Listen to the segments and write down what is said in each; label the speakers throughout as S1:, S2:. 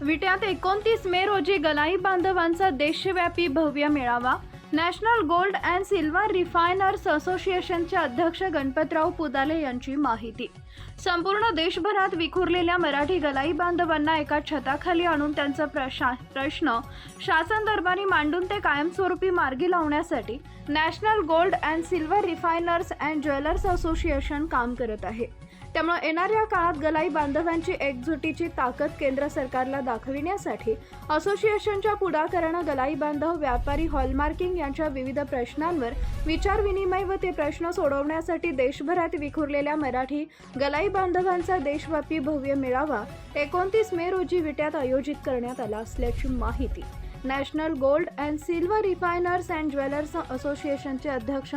S1: विट्यात एकोणतीस मे रोजी गलाई बांधवांचा देशव्यापी भव्य मेळावा. National gold and silver refiners असोसिएशनचे अध्यक्ष गणपतराव पुदाले यांची माहिती. संपूर्ण देशभरात विखुरलेल्या मराठी गलाई बांधवांना एका छताखाली आणून त्यांचा प्रशा प्रश्न शासन दरबारी मांडून ते कायमस्वरूपी मार्गी लावण्यासाठी national gold and silver refiners and jewellers association काम करत आहे. त्यामुळे येणाऱ्या काळात गलाई बांधवांची एकजुटीची ताकद केंद्र सरकारला दाखविण्यासाठी असोसिएशनच्या पुढाकारानं गलाई बांधव व्यापारी हॉलमार्किंग यांच्या विविध प्रश्नांवर विचारविनिमय व ते प्रश्न सोडवण्यासाठी देशभरात विखुरलेल्या मराठी गलाई बांधवांचा देशव्यापी भव्य मेळावा एकोणतीस मे रोजी विट्यात आयोजित करण्यात आला असल्याची माहिती. National gold and silver refiners and jewellers असोसिएशनचे अध्यक्ष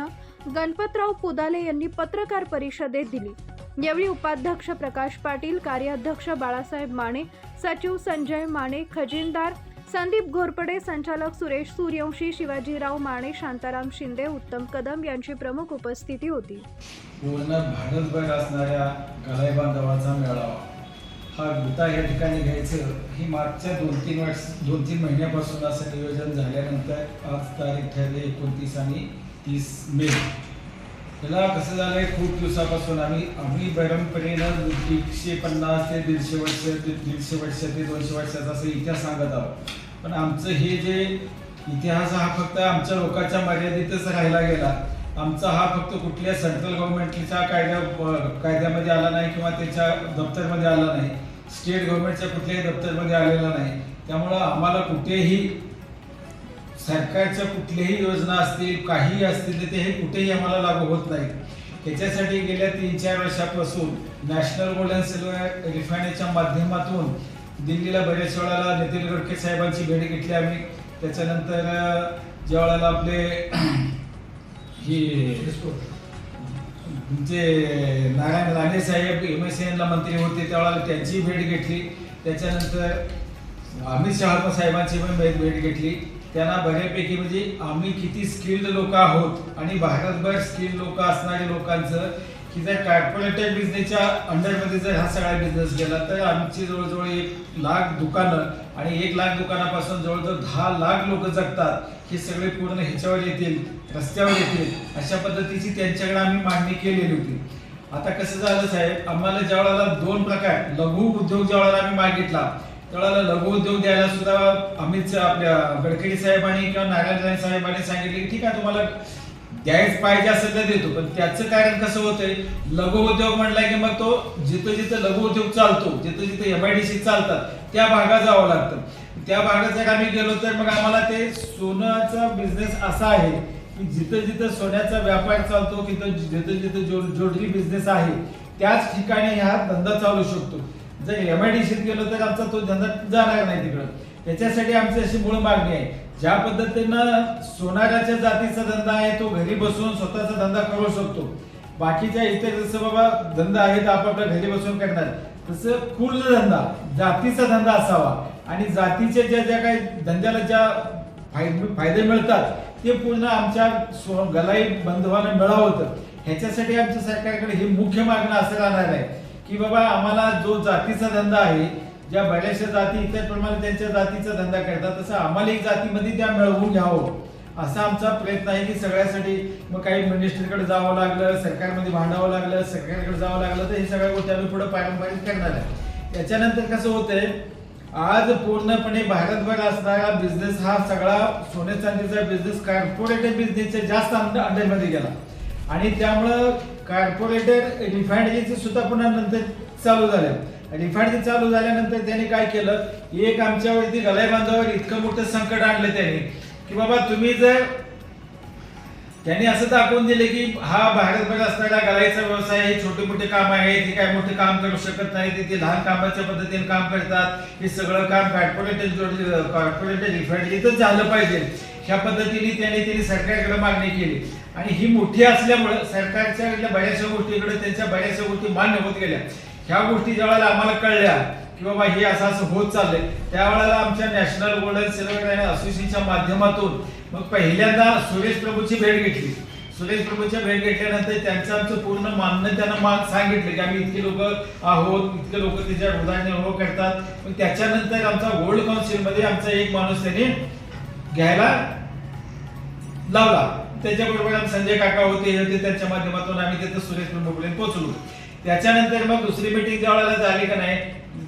S1: गणपतराव पुदाले यांनी पत्रकार परिषदेत दिली. यावेळी उपाध्यक्ष प्रकाश पाटील कार्याध्यक्ष बाळासाहेब माने सचिव संजय माने खजिनदार संदीप घोरपडे संचालक सुरेश सूर्यवंशी शिवाजीराव माने शांताराम शिंदे उत्तम कदम यांची प्रमुख उपस्थिती होती.
S2: पूर्ण भारतभर असणाऱ्या कलाई बांधवाचा मेळावा. हा गीता या ठिकाणी घ्यायचं ही मागच्या दोन तीन वर्ष दोन तीन महिन्यापासून असं नियोजन झाल्यानंतर आज तारीख ठरली एकोणतीस आणि तीस मे. त्याला कसं झालंय? खूप दिवसापासून आम्ही आम्ही परंपरेनं एकशे पन्नास ते दीडशे वर्ष ते दीडशे वर्ष ते दोनशे वर्षाचा असं इतिहास सांगत आहोत. पण आमचं हे जे इतिहास हा फक्त आमच्या लोकांच्या मर्यादितच राहिला गेला. आमचा हा फक्त कुठल्या सेंट्रल गव्हर्नमेंटच्या कायद्या कायद्यामध्ये आला नाही किंवा त्याच्या दप्तरमध्ये आला नाही. स्टेट गव्हर्नमेंटच्या कुठल्याही दप्तरमध्ये आलेला नाही. त्यामुळं आम्हाला कुठेही सरकारच्या कुठल्याही योजना असतील काही असतील तर ते हे कुठेही आम्हाला लागू होत नाही. त्याच्यासाठी गेल्या तीन चार वर्षापासून नॅशनल गोल्ड अँड सिल्वर रिफायनरीच्या माध्यमातून दिल्लीला बऱ्याच वेळाला नितीन गडकरी साहेबांची भेट घेतली आम्ही. त्याच्यानंतर ज्या वेळेला आपले हे जे नारायण राणे साहेब एम एस एनला मंत्री होते त्यावेळेला त्यांची भेट घेतली. त्याच्यानंतर अमित शहा साहेबांची पण भेट भेट घेतली. त्यांना बऱ्यापैकी म्हणजे आम्ही किती स्किल्ड लोक आहोत आणि भारतभर स्किल्ड लोक असणारे लोकांचं की जर कॉर्पोरेटेड बिझनेसच्या अंडरमध्ये जर हा सगळा बिझनेस गेला तर आमची जवळजवळ एक लाख दुकानं आणि एक लाख दुकानापासून जवळजवळ दहा लाख लोक जगतात. हे सगळे पूर्ण ह्याच्यावर येतील रस्त्यावर येतील. अशा पद्धतीची त्यांच्याकडे आम्ही मांडणी केलेली होती. आता कसं झालं साहेब आम्हाला ज्या वेळेला दोन प्रकार लघु उद्योग ज्या वेळेला आम्ही मागितला त्यावेळेला लघु उद्योग द्यायला सुद्धा अमित आपल्या गडकरी साहेबांनी किंवा नारायण साहेबांनी सांगितले ठीक आहे तुम्हाला द्यायच पाहिजे असेल तर देतो पण त्याचं कारण कसं होतंय? लघुउद्योग म्हणला की मग तो जिथं जिथं लघु उद्योग चालतो जिथं जिथं एमआयडीसी चालतात त्या भागात जावं लागतं. त्या भागात जर आम्ही गेलो तर मग आम्हाला ते सोन्याचा बिझनेस असा आहे की जिथं जिथं सोन्याचा व्यापार चालतो तिथं जिथं जिथं जो जोडली बिझनेस आहे त्याच ठिकाणी हा धंदा चालू शकतो. जर एम आय डी सीत गेलो तर आमचा तो धंदा जाणार नाही तिकडं. त्याच्यासाठी आमची अशी मूळ मागणी आहे. ज्या पद्धतीनं सोनाराच्या जातीचा धंदा आहे तो घरी बसून स्वतःचा धंदा करू शकतो. बाकीच्या इतर जसं बाबा धंदा आहे तर आपापल्या घरी बसून करणार. तसं कुल धंदा जातीचा धंदा असावा. आणि जातीच्या ज्या ज्या काही धंद्याला ज्या फायदे फायदे मिळतात ते पूर्ण आमच्या गलाई बंधवांना मिळावं ह्याच्यासाठी आमच्या सरकारकडे ही मुख्य मागणं असं राहणार आहे. की बाबा आम्हाला जो जातीचा धंदा आहे ज्या बऱ्याचशा जाती इतर प्रमाणे त्यांच्या जातीचा धंदा करतात तसं आम्हाला एक जातीमध्ये त्या मिळवून घ्यावं असा आमचा प्रयत्न आहे की सगळ्यासाठी मग काही मिनिस्टरकडे जावं लागलं सरकारमध्ये भांडावं लागलं सरकारकडे जावं लागलं तर हे सगळ्या गोष्टी आम्ही पुढे पारंपरिक करणार आहे. त्याच्यानंतर कसं होतंय आज पूर्णपणे भारतभर असणारा बिझनेस हा सगळा सोने चांदीचा बिझनेस कॉर्पोरेटिव्ह बिझनेसच्या जास्त अंडरमध्ये गेला. आणि त्यामुळं कार्पोरेटर रिफायनरीचं सुद्धा पुन्हा नंतर चालू झाले. रिफायनरी चालू झाल्यानंतर त्यांनी काय केलं? एक आमच्यावरती गलाई बांधावर इतकं मोठं संकट आणलं त्यांनी की बाबा तुम्ही जर त्यांनी असं दाखवून दिले की हा भारतभर असणारा गलाईचा व्यवसाय हे छोटे मोठे काम आहे ते काय मोठे काम करू शकत नाही ते- लहान कामाच्या पद्धतीने काम करतात हे सगळं काम कॉर्पोरेटेड कॉर्पोरेटेड रिफायनरीतच झालं पाहिजे. ह्या पद्धतीने त्यांनी त्यांनी सरकारकडे मागणी केली. आणि ही मोठी असल्यामुळे सरकारच्या इथल्या बऱ्याचशा गोष्टीकडे त्यांच्या बऱ्याचशा गोष्टी मान्य होत गेल्या. ह्या गोष्टी ज्या वेळेला आम्हाला कळल्या की बाबा हे असं असं होत चाललंय त्यावेळेला आमच्या नॅशनल गोल्डन सिल्वर असोसिएशनच्या माध्यमातून मग पहिल्यांदा सुरेश प्रभूची भेट घेतली. सुरेश प्रभूच्या भेट घेतल्यानंतर त्यांचं आमचं पूर्ण मानणं त्यांना मान सांगितलं की आम्ही इतके लोक आहोत इतके लोक त्याच्या हृदयाने हो करतात. पण त्याच्यानंतर आमचा गोल्ड काउन्सिलमध्ये आमचा एक माणूस त्यांनी घ्यायला लावला. त्याच्याबरोबर आम्ही संजय काका होते होते त्यांच्या माध्यमातून आम्ही तिथं सुरेश प्रभूपर्यंत पोहोचलो. त्याच्यानंतर मग दुसरी मिटिंग ज्या वेळेला झाली का नाही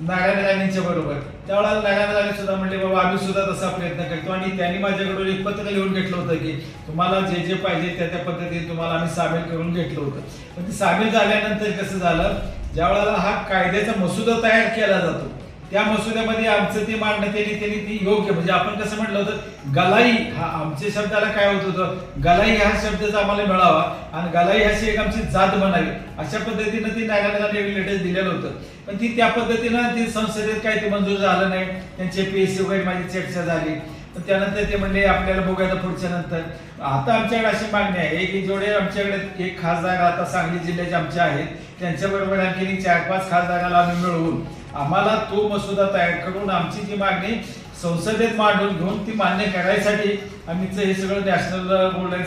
S2: नारायण राणेंच्या बरोबर. त्यावेळेला नारायण राणे सुद्धा म्हणले बाबा आम्ही सुद्धा तसा प्रयत्न करतो. आणि त्यांनी माझ्याकडून एक पत्र लिहून घेतलं होतं की तुम्हाला जे जे पाहिजे त्या त्या पद्धतीने तुम्हाला आम्ही सामील करून घेतलं होतं. पण ते सामील झाल्यानंतर कसं झालं ज्या वेळेला हा कायद्याचा मसुदा तयार केला जातो त्या मसुद्यामध्ये आमचं ते मांडणं त्यांनी त्यांनी ती योग्य. म्हणजे आपण कसं म्हटलं होतं गलाई हा आमच्या शब्दाला काय होत होतं? गलाई हा शब्द आम्हाला मिळावा आणि गलाई अशी एक आमची जात बनावी अशा पद्धतीनं ती न्यायालयाला लेटेस्ट दिलेलं होतं. पण ती त्या पद्धतीनं ती संसदेत काही ते मंजूर झालं नाही. त्यांचे पीएससी वगैरे माझी चर्चा झाली. पण त्यानंतर ते म्हणले आपल्याला बघूया पुढच्या नंतर. आता आमच्याकडे अशी मागणी आहे. की जेवढे आमच्याकडे एक खासदार आता सांगली जिल्ह्याचे आमचे आहेत. त्यांच्याबरोबर आणखी चार पाच खासदाराला आम्ही मिळवून आम्हाला तो मसुदा तयार करून आमची जी मागणी संसदेत मांडून घेऊन ती मान्य करायसाठी आम्ही हे सगळं नॅशनल गोल्डन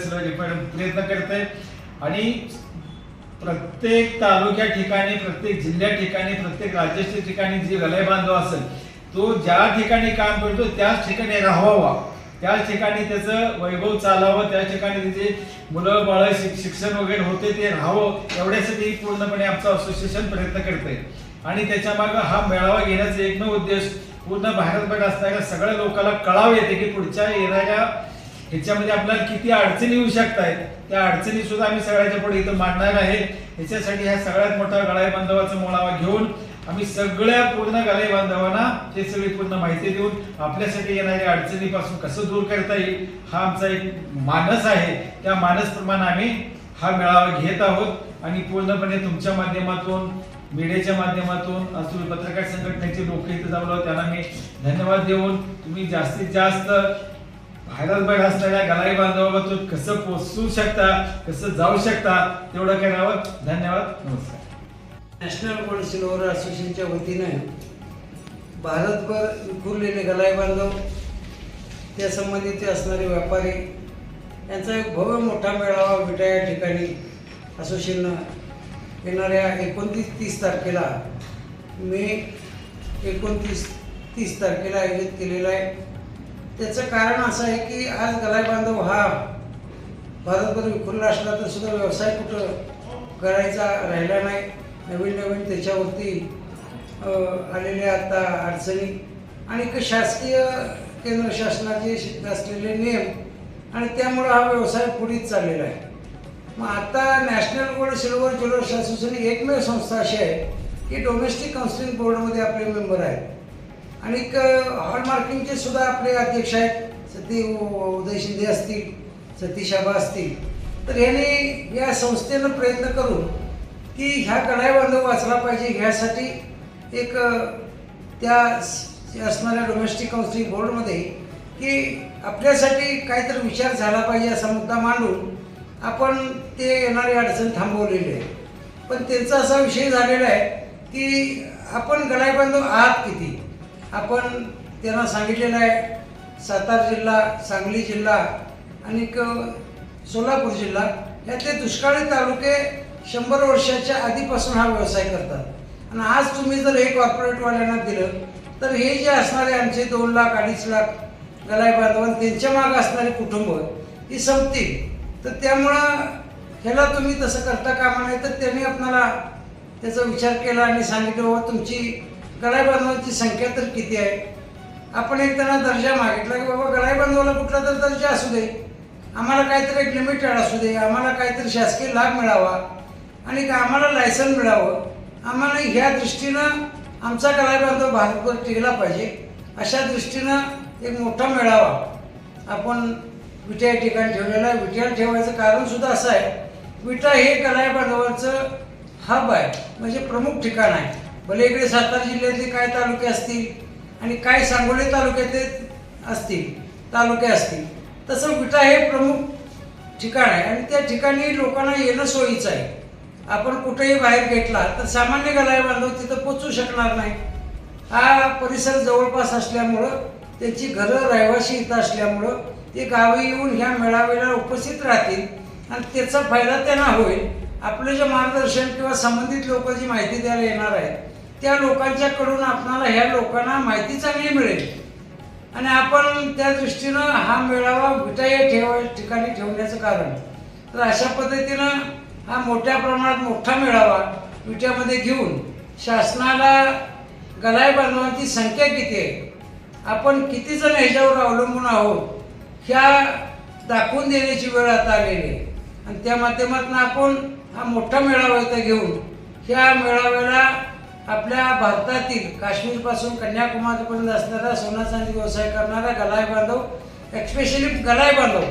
S2: प्रयत्न करतोय. आणि प्रत्येक तालुक्या ठिकाणी प्रत्येक जिल्ह्या ठिकाणी प्रत्येक राज्याच्या ठिकाणी जे वलय बांधव असेल तो ज्या ठिकाणी काम करतो त्याच ठिकाणी राहावा. त्याच ठिकाणी त्याचं वैभव चालावं त्या ठिकाणी त्याचे मुलं बाळ शिक्षण वगैरे होते ते राहावं एवढ्यासाठी पूर्णपणे आमचं असोसिएशन प्रयत्न करतंय. आणि त्याच्यामागे हा मेळावा घेण्याचा एकमेव उद्देश पूर्ण भारतभर असणाऱ्या सगळ्या लोकांना कळाव येते की पुढच्या येणाऱ्या ह्याच्यामध्ये आपल्याला किती अडचणी येऊ शकतात त्या अडचणी सुद्धा आम्ही सगळ्याच्या पुढे इथं मांडणार आहे. याच्यासाठी ह्या सगळ्यात मोठा गळाई बांधवाचा मोळावा घेऊन आम्ही सगळ्या पूर्ण गळाई बांधवांना हे सगळी पूर्ण माहिती देऊन आपल्यासाठी येणाऱ्या अडचणीपासून कसं दूर करता येईल हा आमचा एक मानस आहे. त्या मानसप्रमाणे आम्ही हा मेळावा घेत आहोत. आणि पूर्णपणे तुमच्या माध्यमातून मीडियाच्या माध्यमातून तुम्ही पत्रकार संघटनेचे लोक इथे जमलो त्यांना मी धन्यवाद देऊन तुम्ही जास्तीत जास्त भारतभर असणाऱ्या गलाई बांधवातून कसं पोचू शकता कसं जाऊ शकता तेवढं करावं धन्यवाद नमस्कार.
S3: नॅशनल गोल्ड सिल्वर असोसिएशनच्या वतीनं भारतभर विखुरलेले गलाई बांधव त्या संबंधित असणारे व्यापारी यांचा एक भव्य मोठा मेळावा विटा या ठिकाणी असोसिएशननं येणाऱ्या एकोणतीस तीस तारखेला मे एकोणतीस तीस तारखेला आयोजित केलेला आहे. त्याचं कारण असं आहे की आज गलाय बांधव हा भारतभर विखुरला असला तर सुद्धा व्यवसाय कुठं करायचा राहिला नाही. नवीन नवीन त्याच्यावरती आलेल्या आता अडचणी. आणि एक शासकीय केंद्र शासनाचे असलेले नियम आणि त्यामुळं हा व्यवसाय पुढेच चाललेला आहे. मग आता national gold silver jewellers association ही एकमेव संस्था अशी आहे की डोमेस्टिक काउन्सिलिंग बोर्डमध्ये आपले मेंबर आहेत. आणि हॉलमार्किंगचे सुद्धा आपले अध्यक्ष आहेत. सती उदय शिंदे असतील सतीश आबा असतील. तर यांनी या संस्थेनं प्रयत्न करून की ह्या कढाई बांधव वाचला पाहिजे. ह्यासाठी एक त्या असणाऱ्या डोमेस्टिक काउन्सिलिंग बोर्डमध्ये की आपल्यासाठी काहीतरी विचार झाला पाहिजे असा मुद्दा मांडून आपण ते येणारी अडचण थांबवलेली आहे. पण त्यांचा असा विषय झालेला आहे की आपण गळाई बांधव आहात किती? आपण त्यांना सांगितलेलं आहे सातारा जिल्हा सांगली जिल्हा आणि सोलापूर जिल्हा यातले दुष्काळी तालुके शंभर वर्षाच्या आधीपासून हा व्यवसाय करतात. आणि आज तुम्ही जर हे कॉर्पोरेटवाल्यांना दिलं तर हे जे असणारे आमचे दोन लाख अडीच लाख गलाई बांधवान त्यांच्या मागं असणारे कुटुंब ही संपतील. तर त्यामुळं ह्याला तुम्ही तसं करता कामा नाही तर त्यांनी आपणाला त्याचा विचार केला आणि सांगितलं बाबा तुमची गळाई बांधवांची संख्या तर किती आहे? आपण एक त्यांना दर्जा मागितला की बाबा गळाई बांधवाला कुठला तर दर्जा असू दे. आम्हाला काहीतरी एक लिमिटेड असू दे. आम्हाला काहीतरी शासकीय लाभ मिळावा आणि आम्हाला लायसन मिळावं. आम्हाला ह्या दृष्टीनं आमचा गळाई बांधव भारतभर टिकला पाहिजे. अशा दृष्टीनं एक मोठा मेळावा आपण विटा या ठिकाणी ठेवलेला आहे. विट्याला ठेवायचं कारण सुद्धा असं आहे विटा हे कलाई बांधवांचं हब आहे. म्हणजे प्रमुख ठिकाण आहे. भले इकडे सातारा जिल्ह्यातले काय तालुके असतील आणि काय सांगोली तालुक्यातले असतील तालुके असतील तसं विटा हे प्रमुख ठिकाण आहे. आणि त्या ठिकाणी लोकांना येणं सोयीचं आहे. आपण कुठेही बाहेर घेतला तर सामान्य गलाय बांधव तिथं पोचू शकणार नाही. हा परिसर जवळपास असल्यामुळं त्यांची घरं रहिवाशी इथं असल्यामुळं ते गावी येऊन ह्या मेळाव्याला उपस्थित राहतील आणि त्याचा फायदा त्यांना होईल. आपलं जे मार्गदर्शन किंवा संबंधित लोक जी माहिती द्यायला येणार आहेत त्या लोकांच्याकडून आपणाला ह्या लोकांना माहिती चांगली मिळेल. आणि आपण त्या दृष्टीनं हा मेळावा विटा या ठेवा ठिकाणी ठेवण्याचं कारण. तर अशा पद्धतीनं हा मोठ्या प्रमाणात मोठा मेळावा विट्यामध्ये घेऊन शासनाला गलाय बांधवांची संख्या किती आहे? आपण किती जण ह्याच्यावर अवलंबून आहोत? ह्या दाखवून देण्याची वेळ आता आलेली आहे. आणि त्या माध्यमातून आपण हा मोठा मेळावा इथं घेऊन ह्या मेळाव्याला आपल्या भारतातील काश्मीरपासून कन्याकुमारीपर्यंत असणारा सोना चांदी व्यवसाय करणारा गलाय बांधव एक्स्पेशली गलाय बांधव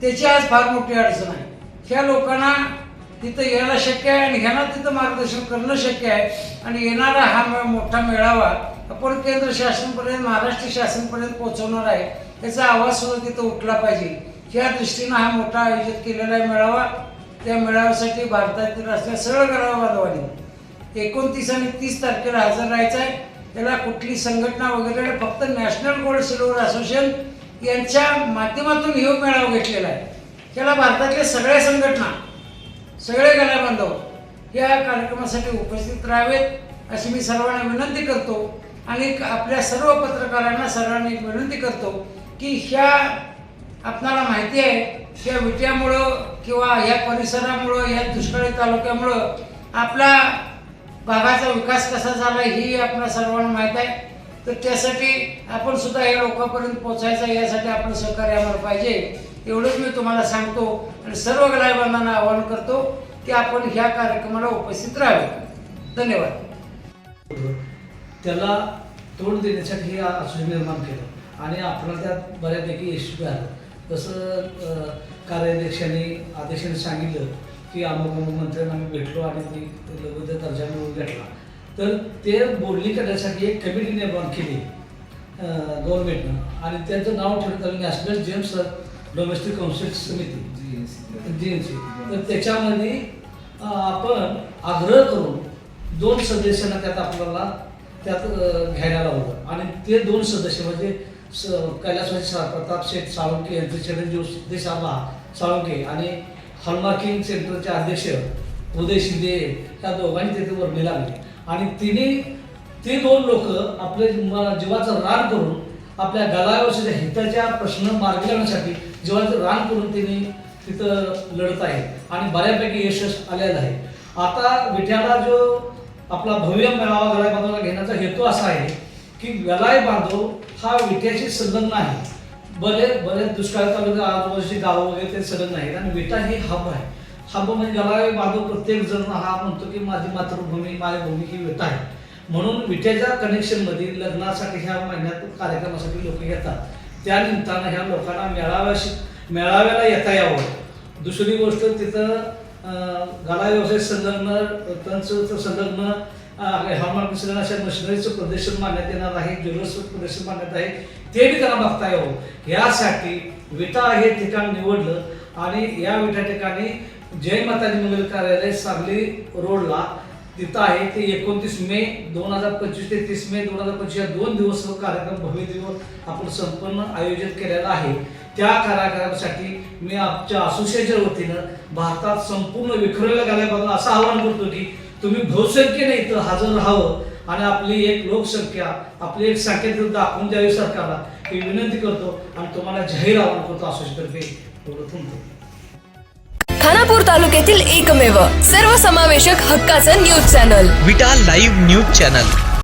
S3: त्याची आज फार मोठी अडचण आहे. ह्या लोकांना तिथं यायला शक्य आहे आणि ह्यांना तिथं मार्गदर्शन करणं शक्य आहे. आणि येणारा हा मोठा मेळावा आपण केंद्र शासनपर्यंत महाराष्ट्र शासनपर्यंत पोहोचवणार आहे. त्याचा आवाज सुद्धा तिथं उठला पाहिजे. ह्या दृष्टीनं हा मोठा आयोजित केलेला आहे मेळावा. त्या मेळाव्यासाठी भारतातील असल्या सरळ करावा बांधवांनी एकोणतीस आणि तीस तारखेला हजर राहायचं आहे. त्याला कुठली संघटना वगैरे फक्त नॅशनल गोल्ड सिल्वर असोसिएशन यांच्या माध्यमातून हे मेळावा घेतलेला आहे. त्याला भारतातल्या सगळ्या संघटना सगळे गला बांधव या कार्यक्रमासाठी उपस्थित राहावेत अशी मी सर्वांना विनंती करतो. आणि आपल्या सर्व पत्रकारांना सर्वांनी एक विनंती करतो की ह्या आपणाला माहिती आहे या विट्यामुळं किंवा ह्या परिसरामुळं या दुष्काळी तालुक्यामुळं आपला भागाचा विकास कसा झाला ही आपल्या सर्वांना माहीत आहे तर त्यासाठी आपण सुद्धा या लोकांपर्यंत पोचायचं यासाठी आपण सहकार्य आम्हाला पाहिजे एवढंच मी तुम्हाला सांगतो आणि सर्व गलायबांधांना आवाहन करतो की आपण ह्या कार्यक्रमाला उपस्थित राहावे धन्यवाद
S4: त्याला तोंड देण्यासाठी हे असोसिएशन निर्माण केलं आणि आपल्याला त्यात बऱ्यापैकी यशस्वी आलं. तसं कार्याध्यक्षांनी अध्यक्षांनी सांगितलं की अमुक अमुक मंत्र्यांना आम्ही भेटलो आणि ती लघुद दर्जा मिळवून घेतला. तर ते बोलणी करण्यासाठी एक कमिटी निर्माण केली गव्हर्नमेंटनं आणि त्यांचं नाव ठेवण्यात आलं नॅशनल जेम्स डोमेस्टिक काउन्सिल समिती जी एन सी तर त्याच्यामध्ये आपण आग्रह करून दोन सदस्यांना त्यात आपल्याला त्यात घ्यायला लावलं. आणि ते दोन सदस्य म्हणजे कैलासवासी सा प्रताप शेठ साळुंके यांचे चिरंजीव सिद्धेश साळुंके आणि हॉलमार्किंग सेंटरचे अध्यक्ष उदय शिंदे या दोघांनी तिथे वर्णी लागले. आणि तिने ते दोन लोक आपले जीवाचं रान करून आपल्या गलाव्याच्या हिताच्या प्रश्न मार्गी लावण्यासाठी जीवाचं रान करून तिने तिथं लढत आहे आणि बऱ्यापैकी यशस्वी आलेलं आहे. आता विठ्याला जो आपला भव्य मेळावा गलाय बांधवाला घेण्याचा हेतू असा आहे की गलाय बांधव हा विट्याशी संलग्न आहे बरे बरेच दुष्काळ तालुक्यात आजूबाजूची गावं वगैरे ते संलग्न आहेत आणि विटा ही हब आहे. हब म्हणजे गलाय बांधव प्रत्येक जण हा म्हणतो की माझी मातृभूमी माझी भूमी ही विटा आहे. म्हणून विट्याच्या कनेक्शनमध्ये लग्नासाठी ह्या महिन्यात कार्यक्रमासाठी लोक येतात. त्या निमित्तानं ह्या लोकांना मेळाव्याशी मेळाव्याला येता यावं. दुसरी गोष्ट तिथं गाला व्यवसाय संलग्न तंत्र संलग्न हवामान मिश्रण अशा मशिनरीचं प्रदर्शन मानण्यात येणार आहे ज्वेलर्सचं प्रदर्शन मानण्यात आहे. ते बी त्यांना बघता यावं हो. यासाठी विटा हे ठिकाण निवडलं आणि या विटा ठिकाणी जय माताजी मंगल कार्यालय सांगली रोडला तिथं आहे. ते एकोणतीस मे दोन हजार पंचवीस ते तीस मे दोन हजार पंचवीस या दोन दिवस कार्यक्रम भव्य दिवस आपण संपन्न आयोजित केलेला आहे. त्या कार्यक्रमासाठी मी आमच्या असोसिएशनच्या वतीनं भारतात संपूर्ण विखरलेल्या गाड्याबद्दल असं आवाहन करतो की तुम्ही बहुसंख्येने इथं हजर राहावं. आणि आपली एक लोकसंख्या आपली एक संख्या दाखवून द्यावी सरकारला ही विनंती करतो आणि तुम्हाला जाहीर आवाहन करतो थांबतो
S5: खानापूर तालुक्यातील एकमेव सर्वसमावेशक हक्काचं news channel.
S6: Vita live news channel.